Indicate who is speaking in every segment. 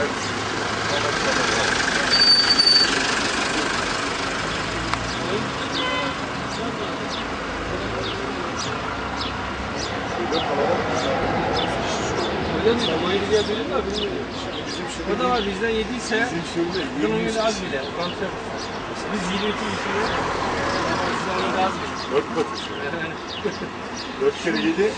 Speaker 1: Öyle mi? Babayı diye duydum da bilmiyorum. O da var bizden yediyse yine az bile. Kontrol. Biz 22 kişiyiz. Orada az bile.
Speaker 2: Dört katı. Dört kere yedi.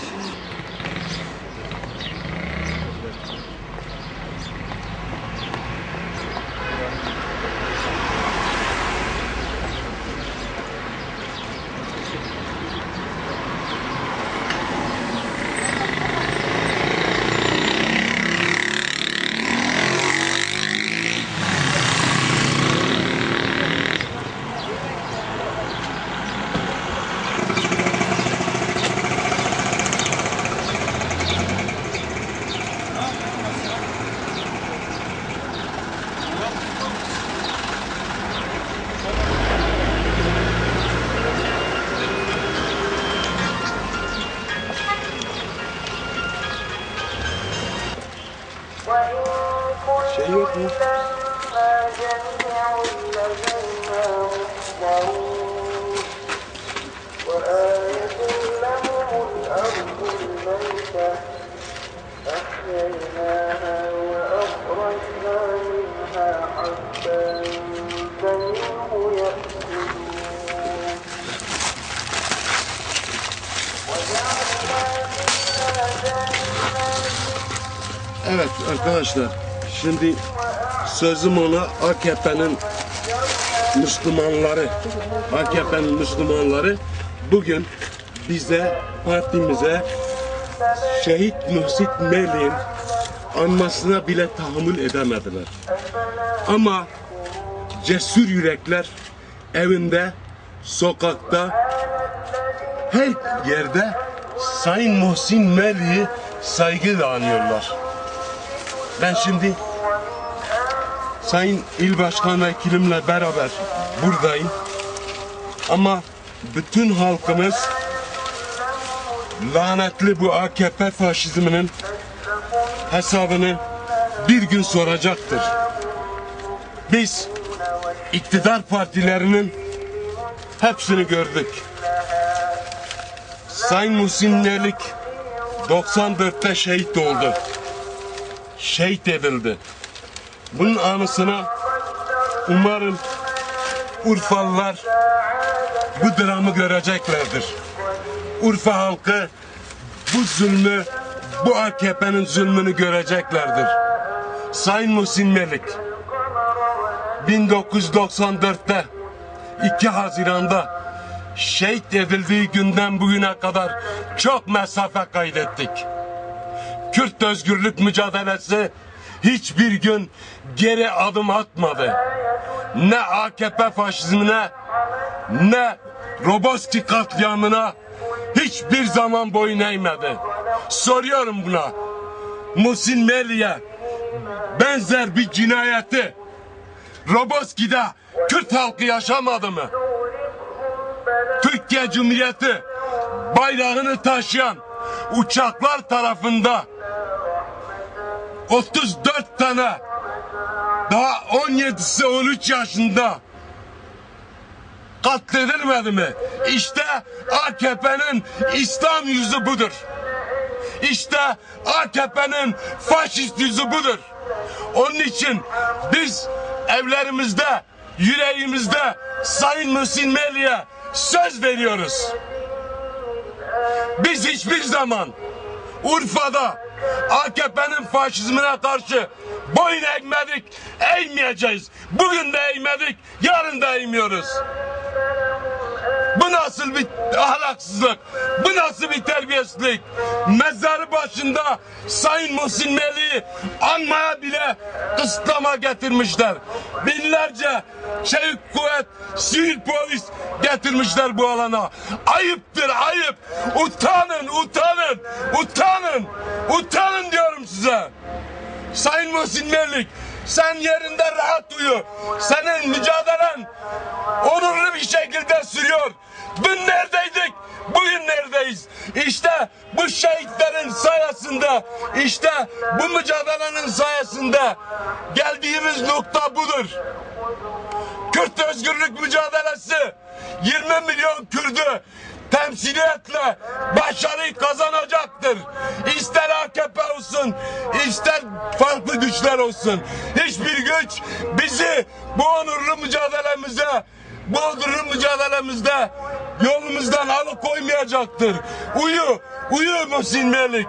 Speaker 3: Mu? وآية لهم الأرض الميتة أحييناها وأخرجنا منها حبا
Speaker 2: Evet arkadaşlar şimdi sözüm ona AKP'nin Müslümanları AKP'nin Müslümanları bugün bize partimize şehit Muhsit Melih'in anmasına bile tahammül edemediler. Ama cesur yürekler evinde, sokakta, her yerde Sayın Muhsin Melih'i saygıyla anıyorlar. Ben şimdi Sayın İl Başkan Vekilimle beraber buradayım. Ama bütün halkımız lanetli bu AKP faşizminin hesabını bir gün soracaktır. Biz iktidar partilerinin hepsini gördük. Sayın Muhsin Nelik 94'te şehit oldu. Şehit edildi. Bunun anısına umarım Urfalılar bu dramı göreceklerdir. Urfa halkı bu zulmü, bu AKP'nin zulmünü göreceklerdir. Sayın Muhsin Melik 1994'te 2 Haziran'da şehit edildiği günden bugüne kadar çok mesafe kaydettik. Kürt özgürlük mücadelesi hiçbir gün geri adım atmadı. Ne AKP faşizmine ne Roboski katliamına hiçbir zaman boyun eğmedi. Soruyorum buna. Musin Meli'ye benzer bir cinayeti Roboski'de Kürt halkı yaşamadı mı? Türkiye Cumhuriyeti bayrağını taşıyan uçaklar tarafında 34 tane daha 17'si 13 yaşında katledilmedi mi? İşte AKP'nin İslam yüzü budur. İşte AKP'nin faşist yüzü budur. Onun için biz evlerimizde, yüreğimizde Sayın Muhsin Meli'ye söz veriyoruz. Biz hiçbir zaman Urfa'da AKP'nin faşizmine karşı boyun eğmedik, eğmeyeceğiz. Bugün de eğmedik, yarın da eğmiyoruz. Bu nasıl bir ahlaksızlık? Bu nasıl bir terbiyesizlik? Mezarı başında Sayın Muhsin Melih'i anmaya bile kısıtlama getirmişler. Binlerce çevik kuvvet, sivil polis getirmişler bu alana. Ayıptır ayıp. Utanın, utanın, utanın, utanın diyorum size. Sayın Muhsin Melik, sen yerinde rahat uyu. Senin mücadelen onurlu bir şekilde sürüyor. Dün neredeydik? Bugün neredeyiz? İşte bu şehitlerin sayesinde, işte bu mücadelenin sayesinde geldiğimiz nokta budur. Kürt özgürlük mücadelesi 20 milyon Kürdü temsiliyetle başarıyı kazanacaktır. İster AKP olsun, ister farklı güçler olsun. Hiçbir güç bizi bu onurlu mücadelemize, onurlu mücadelemizde yolumuzdan alıkoymayacaktır. Uyu, uyu Muhsin Melik.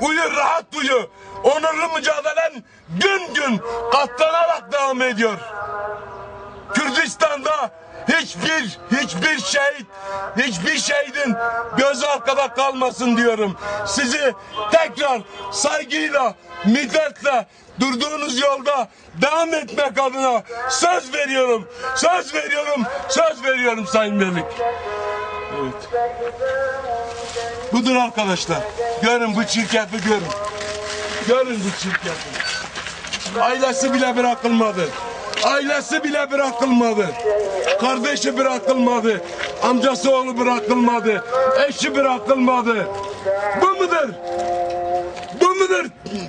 Speaker 2: Uyu, rahat uyu. Onurlu mücadelen gün gün katlanarak devam ediyor. Kürdistan'da hiçbir hiçbir şehit hiçbir şehidin gözü arkada kalmasın diyorum. Sizi tekrar saygıyla, middetle durduğunuz yolda devam etmek adına söz veriyorum. Söz veriyorum. Söz veriyorum Sayın Melik. Evet. Budur arkadaşlar. Görün bu çirkefi görün. Görün bu çirkefi. Ailesi bile bırakılmadı. Ailesi bile bırakılmadı. Kardeşi bırakılmadı. Amcası oğlu bırakılmadı. Eşi bırakılmadı. Bu mudur? Bu mudur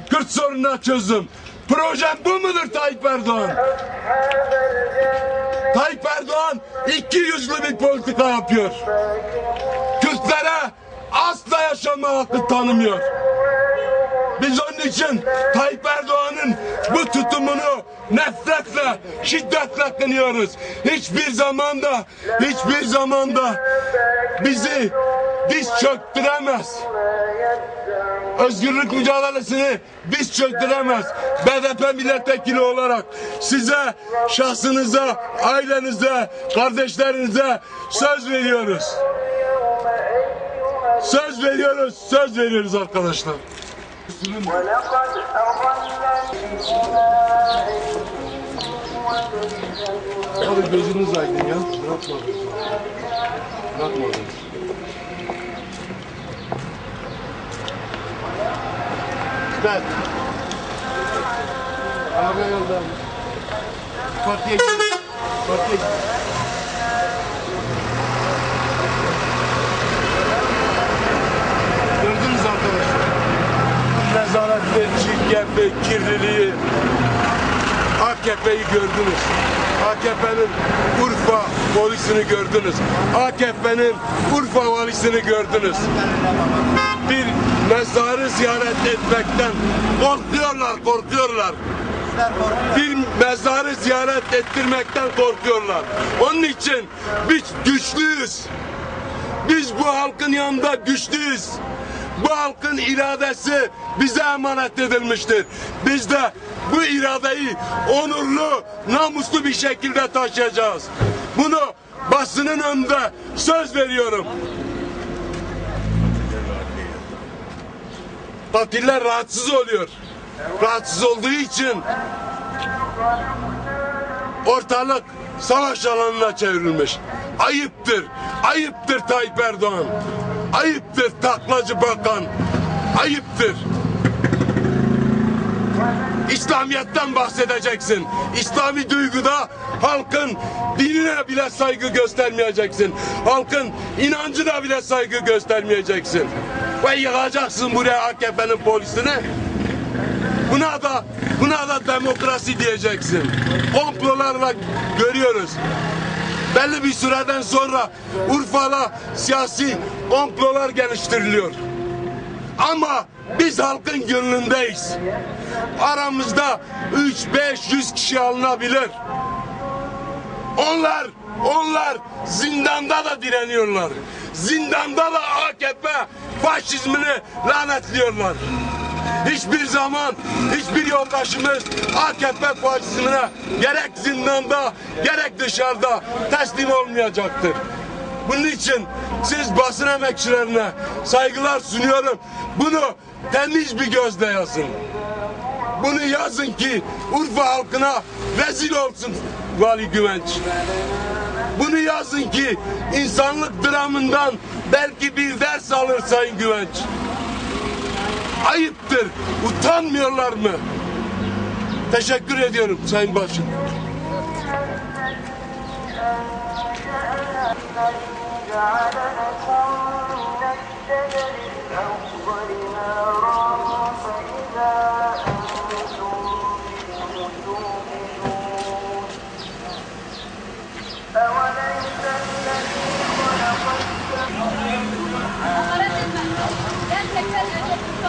Speaker 2: Kürt sorununa çözüm? Projem bu mudur Tayyip Erdoğan? Tayyip Erdoğan iki yüzlü bir politika yapıyor. Kürtlere asla yaşama hakkı tanımıyor. Biz onun için Tayyip Erdoğan'ın bu tutumunu nefretle, şiddetle kınıyoruz. Hiçbir zamanda, hiçbir zamanda bizi diz çöktüremez. Özgürlük mücadelesini biz çöktüremez. BDP milletvekili olarak size, şahsınıza, ailenize, kardeşlerinize söz veriyoruz. Söz veriyoruz, söz veriyoruz arkadaşlar.
Speaker 3: ولقد أضل
Speaker 2: Abi gözünüz aydın ya. Bırakmadınız. Bırakmadınız.
Speaker 4: Ben. Arabaya yolda. Partiye gidiyorum. Partiye gidiyorum. Gördünüz arkadaşlar.
Speaker 2: Nezareti, çirkefi, kirliliği, AKP'yi gördünüz. AKP'nin Urfa polisini gördünüz. AKP'nin Urfa valisini gördünüz. Bir mezarı ziyaret etmekten korkuyorlar, korkuyorlar. Bir mezarı ziyaret ettirmekten korkuyorlar. Onun için biz güçlüyüz. Biz bu halkın yanında güçlüyüz. Bu halkın iradesi bize emanet edilmiştir. Biz de bu iradeyi onurlu, namuslu bir şekilde taşıyacağız. Bunu basının önünde söz veriyorum. Katiller rahatsız oluyor. Rahatsız olduğu için ortalık savaş alanına çevrilmiş. Ayıptır, ayıptır Tayyip Erdoğan. Ayıptır taklacı bakan. Ayıptır. İslamiyet'ten bahsedeceksin. İslami duyguda halkın dinine bile saygı göstermeyeceksin. Halkın inancına bile saygı göstermeyeceksin. Ve yıkacaksın buraya AKP'nin polisini. Buna da buna da demokrasi diyeceksin. Komplolarla görüyoruz. Belli bir süreden sonra Urfa'la siyasi komplolar geliştiriliyor. Ama biz halkın gönlündeyiz. Aramızda 3-500 kişi alınabilir. Onlar, onlar zindanda da direniyorlar. Zindanda da AKP faşizmini lanetliyorlar. Hiçbir zaman hiçbir yoldaşımız AKP faşizmine gerek zindanda gerek dışarıda teslim olmayacaktır. Bunun için siz basın emekçilerine saygılar sunuyorum. Bunu temiz bir gözle yazın. Bunu yazın ki Urfa halkına rezil olsun Vali Güvenç. Bunu yazın ki insanlık dramından belki bir ders alır Sayın Güvenç. Ayıptır. Utanmıyorlar mı? Teşekkür ediyorum Sayın Başım.
Speaker 1: جعل لكم من الشجر الأخضر